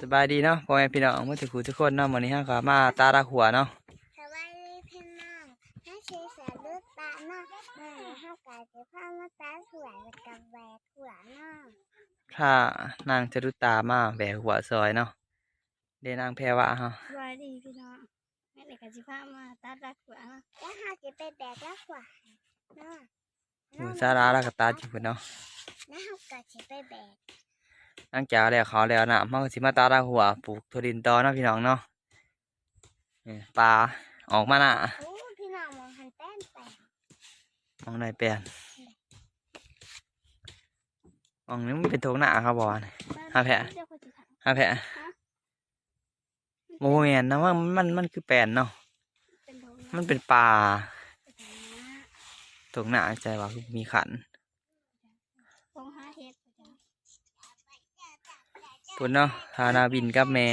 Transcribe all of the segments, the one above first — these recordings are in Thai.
สบายดีเนาะพ่อแม่พี่น้องเมื่อทุกคู่ทุกคนเนาะวันนี้ฮะก็มาตาตาหัวเนาะสวัสดีพี่น้องถ้าชีสาลูกตาเนาะแม่ห้ากาจะพามาตาสวยกับแหวกหัวเนาะถ้านางจรุตามาแบกหัวซอยเนาะเดนางแพรวะฮะสวัสดีพี่น้องแม่เด็กกับจิพามาตัดรักหัวนะแล้วห้าจะไปแบกแล้วหัวเนาะอยู่ซาลาแล้วก็ตาจิบเนาะแล้วห้ากาจะไปแบก นางจ๋าแล้วเขาแล้วนะมันก็สิมาตาตาหัวปลูกถั่วดินตอเนาะพี่น้องเนาะนี่ปลาออกมาน่ะโอ้พี่น้องมองหันแป้นแปลงมองในแปลนมองนี้มันเป็นทงหน้าครับบอลฮะแพะเดี๋ยวคนจะถามฮะแพะโมเมนนะว่ามันมันคือแปลนเนาะเป็นโดนมันเป็นปลาเป็นนะทงหน้าใจว่าคือมีขัน ตรงห้าเฮ็ดจ้ะ ปุ่นเนาะทานาบินกับแม่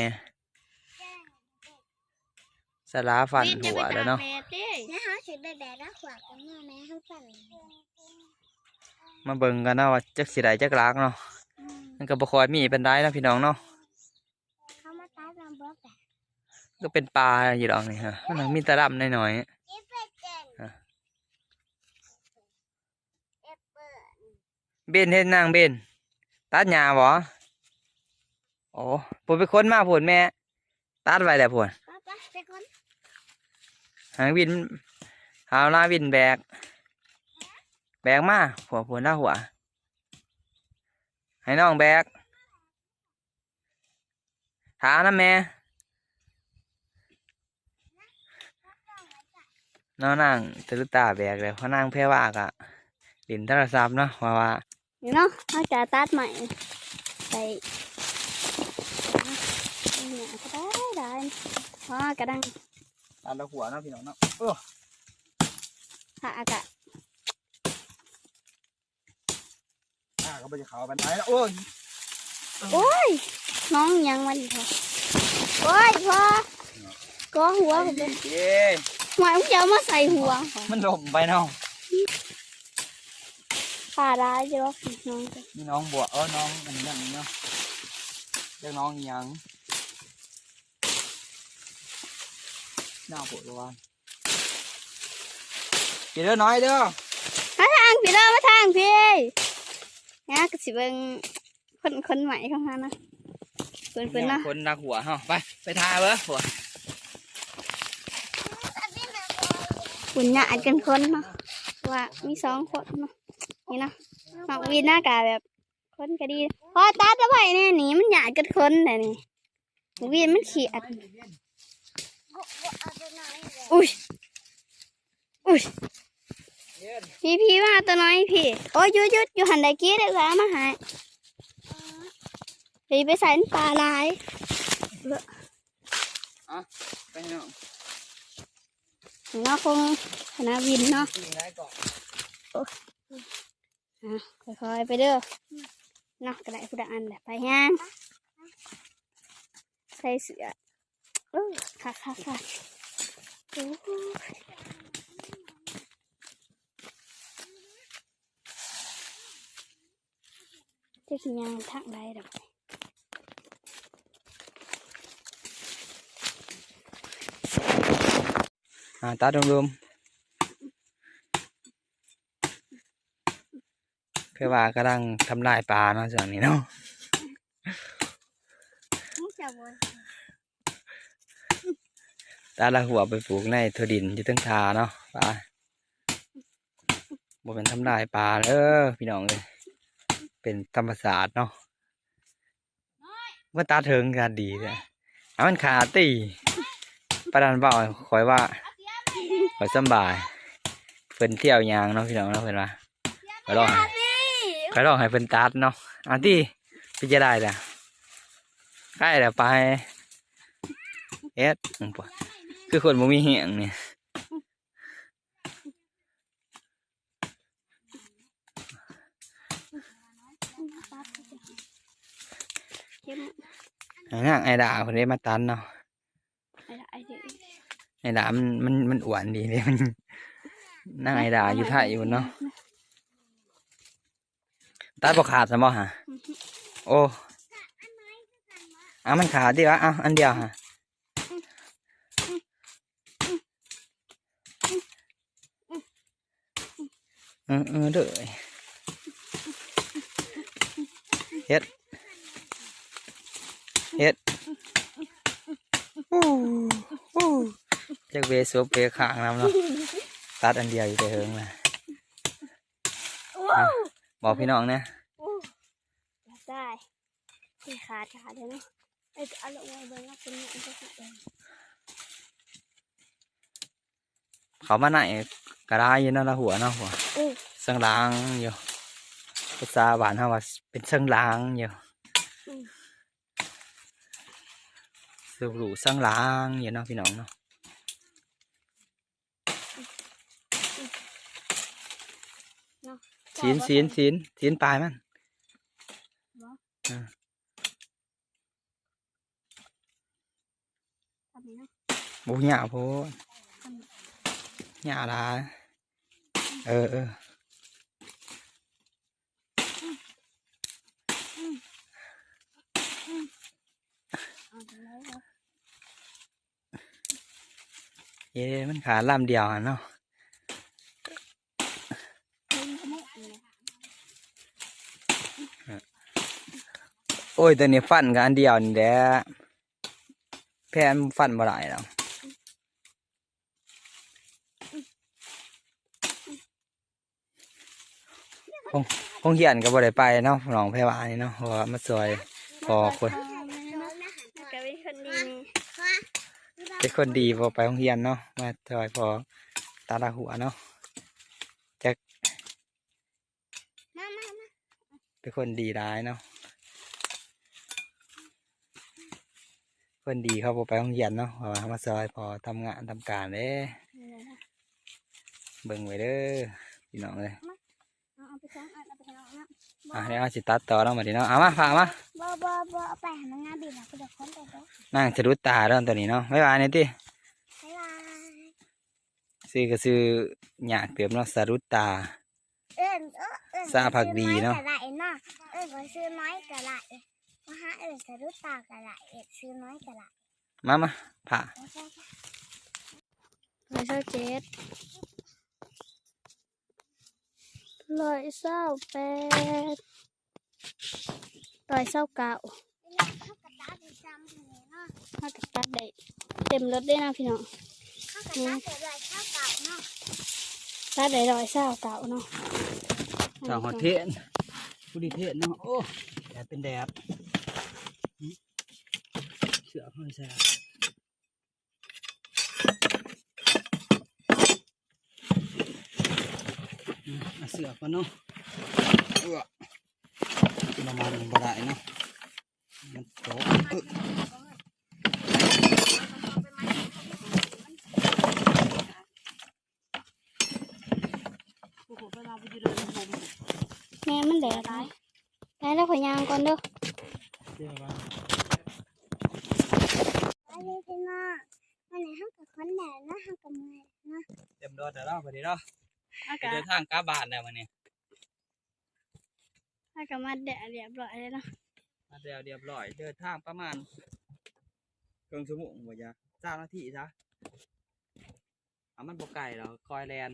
สลาฟันหัวแล้วเนาะแม่เด้แล้วห้าจะไปแบกแล้วหัวกับแม่แม่ห้าฝันมาเบิ่งกันเนาะว่าจักสิได้จักลากเนาะมันก็บ่ค่อยมีเป็นได้นาะพี่น้องเนาะเขามาตาลำบอกแบบก็เป็นปลาอยู่ดอกนี่ฮะมันมีแตะดำหน่อยยี่สิบเจ็ดฮะเอฟเปิดๆเบนเฮ็ดนางเบนตัดหญ้าบ่ โอ้พุ่นไปค้นมาพุ่นแม่ ตัดไว้แล้วพุ่นป้าป้าเป็นคนหางวินหาวหน้าวินแบก แบกมาหัวพุ่นหน้าหัว ให้น้องแบกถานะแม่น้องนางตะลุตาแบกเลยเพราะนางแพ้ว่ากะดินโทรศัพท์เนาะว่าว่านี่เนาะห้าจะตัดใหม่ใส่เนี่ยก็ได้ได้เพราะกระดังตัดละหัวเนาะพี่น้องเนาะหาอากาศอ่าก็ไปจะเขาบันไดแล้วโอ้ยโอ้ยน้องยังมันพอโอ้ยพอก็หัวผมเลยเย้หมายผมจะเอามาใส่หัว มันหลมไปเนาะขาได้เยอะน้องมีน้องบัวเออน้องอันนี้อย่างนี้เนาะเรียกน้องอีหยัง น้าปวดร้อนกินเด้อน้อยเด้อมาทางพี่เด้อมาทางพี่นะก็สิเบิ่งคนคนใหม่เข้ามานะเพิ่นเพิ่นนะคนนักหัวเฮาไปไปทาเบ้อหัวคุณญาติกันคนเนาะว่ามีสองคนเนาะนี่เนาะมักวินหน้ากาแบบคนก็ดีพอตาตะไผ่เนี่ยหนีมันญาติกันคนแต่นี่มักวินมันขี้อัดเอาตัวน้อยเลย อุ้ย อุ้ยเย็นพี่พี่มาตัวน้อยพี่ โอ้ยหยุดหยุดอยู่หันไดกี้เด็กแล้วมาหายพี่ไปใส่ปลาลายไปให้น้องเนาะคงคณะวินเนาะกินได้ก่อนอะค่อยๆไปเด้อเนาะกระไดผู้ใดอันแหละไปย่างใส่เสื้อเออค่ะค่ะค่ะโอ้โห จะกินยังทางใดดอกอ่าตาดมๆเพื่อว่ากำลังทำลายปลาเนาะส่วนนี้เนาะ มึงจะบ่ ตาละหัวไปปลูกในถั่วดินอยู่ตั้งทาเนาะปลาบ่เป็นทำลายปลาเด้อพี่น้องเลย เป็นธรรมศาสตร์เนาะว่าตาเถิงกันดีเลยเอามันขาตีประดานเบาคอยว่าคอยสบายเพิ่นเที่ยวยางเนาะพี่น้องเนาะเพิ่นว่าคอยลองให้คอยลองให้เพิ่นตัดเนาะอันที่พี่จะได้ละใกล้แล้วไปเอ็ดอืมปะ คือคนบ่มีเหงเนี่ยไอ้นางไอ้ดาคนนี้มาตันเนาะไอ้ดามันมันมันอ้วนดีเลยมันนางไอ้ดาอยู่ท่าอยู่เนาะตัดบ่ขาดซะบ่ฮะโอ้อะมันขาดดิวะเอาอันเดียวฮะ เออเออเด้อเฮ็ด เฮ็ดอู้อู้จากเวสวเวขางน้ำเนาะ ตัดอันเดียวอยู่แต่เฮิงนะอะบอกพี่น้องเนี่ยได้ที่ขาดขาดเลยเนาะไอ้เอาลงมาเบิ่งว่าเป็นยังไงจะสิเอง เขามาไหนกระได้อยินนั่นละหัวเนาะหัวอู้เสังลางอยู่ภาษาบ้านเฮาว่าเป็นเสังลางอยู่สูบหลูเสังลางอยู่เนาะพี่น้องเนาะศีลศีลศีลศีลปลายมันทำไมเนาะบุหยาโพด หยาลาเออเออเย้มันขาล่ำเดียวอะเนาะโอ้ยแตัวนี้ฟันกันอันเดียวนี่แหละแพนฟันบ่ได้แล้ว งคงเหียนก็บ่ได้ไปเนาะน้องแพรวานี่เนาะเพราะว่ามาสวยพอคนเอาเลยเนาะก็เป็นคนดีนี่ค่ะเป็นคนดีพอไปโรงเรียนเนาะมาสวยพอตาละหัวเนาะมามามาเป็นคนดีร้ายเนาะคนดีเขาพอไปโรงเรียนเนาะพราะว่ามาซอยพอทำงานทำการเด้นี่เลยเบิ่งไว้เด้อพี่น้องเลย อันนะอะเดี๋ยวเอาสิตัดต่อแล้วมาดิเนาะเอามาฝากมาบ่บ่บ่เอาไปหามันงานบินอะกูจะค้นไปเด้อนั่งสะดุดตาเด้อตัวนี้เนาะไม่ว่านี่ติบ๊ายบายซื้อก็ซื้อหยากเติมเนาะสะดุดตา เอิ้นเออเอิ้นซาผักดีเนาะ ซื้อน้อยกะไหลเนาะเอิ้นก็ซื้อน้อยกะไหลมาหาเอิ้นสะดุดตากะไหลซื้อน้อยกะไหลมามาผ่า ไม่ใช่ค่ะร้อยเศร้าเจ็ด ร้อยเศร้าแปดร้อยเศร้าเก้าข้ากระตัดได้เต็มรถได้นะพี่น้องข้ากระตาเกิดอะไรเข้าเก่าเนาะตัดได้ร้อยเศร้าเก้าเนาะสองหอเทนผู้ดีเทนเนาะโอ้แดดเป็นแดดเสือค่อยแซ่อื เอาเสือก่อนเนาะเอื้อกินประมาณบ่ได้เนาะมันโตเอ้อแม่มันแดดร้ายได้แล้วขอยางก่อนเด้อเดี๋ยวว่าอะไรพี่น้องวันนี้เข้ากับคนแดดเนาะเข้ากับมือเนาะเต็มรถแล้วเนาะพอดีเนาะอากา เดิศนทางกลับบ้านแล้ววันนี้อากาศมาแดดเรียบร้อยเลยเนาะมาแล้วเรียบร้อย เดินทางประมาณครึ่งชั่วโมงบ่ยะสามนาทีจ้ะเอามันบ่ไกลแล้วคอยแลน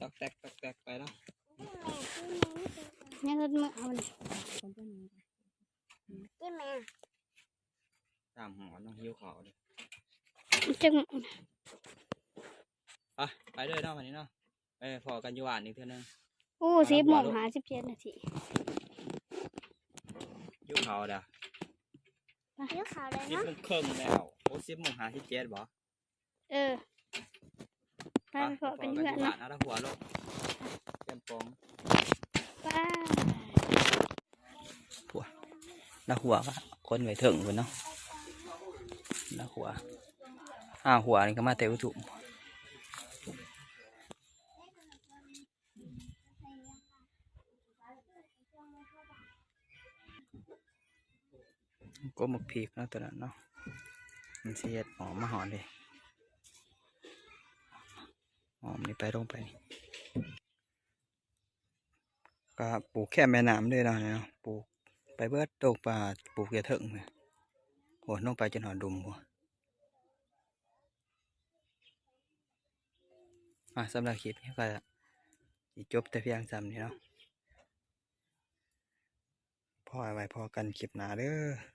ตอกแตกตอกแตกไปแล้วยังรถมือเอาเลยกินแม่ตามหอน้องหิวเขาเลยจัง ไปไปเลยเนาะวันนี้เนาะเอ้ยพอกันอยู่บ้านอีกเท่านึงอู้สิบโมงหาสิบเจ็ดนาทีหิวเขาเด้อเลี้ยวเขาเลยสิบเนาะโมงครึ่งแล้วโอ้สิบโมงหาสิบเจ็ดบ่เออไปไปพอเป็นพอเพื่กัอนนอยู่เนาะบ้านเอาละหัวลงเตรียมปองไป้าละหัวก็คนไว้ถึงคนเนาะละหัวห้าหัวนี่ก็มาเตะอุถุ ก็หมกพีกเนาะตัวนั้นเนาะมันเสียดหอมมาหอมเลยหอมนี่ไปลงไปนี่ก็ปลูกแค่แม่น้ำด้วยเนาะเนาะปลูกไปเบิดตกปลาปลูกเกระเถิงเลยโอน้องไปจนหอดดุมหัวอะสำหรับคลิปนี้ก็สิจบแต่เพียงซ้ำนี้เนาะพอไว้พอกันคลิปหนาเด้อ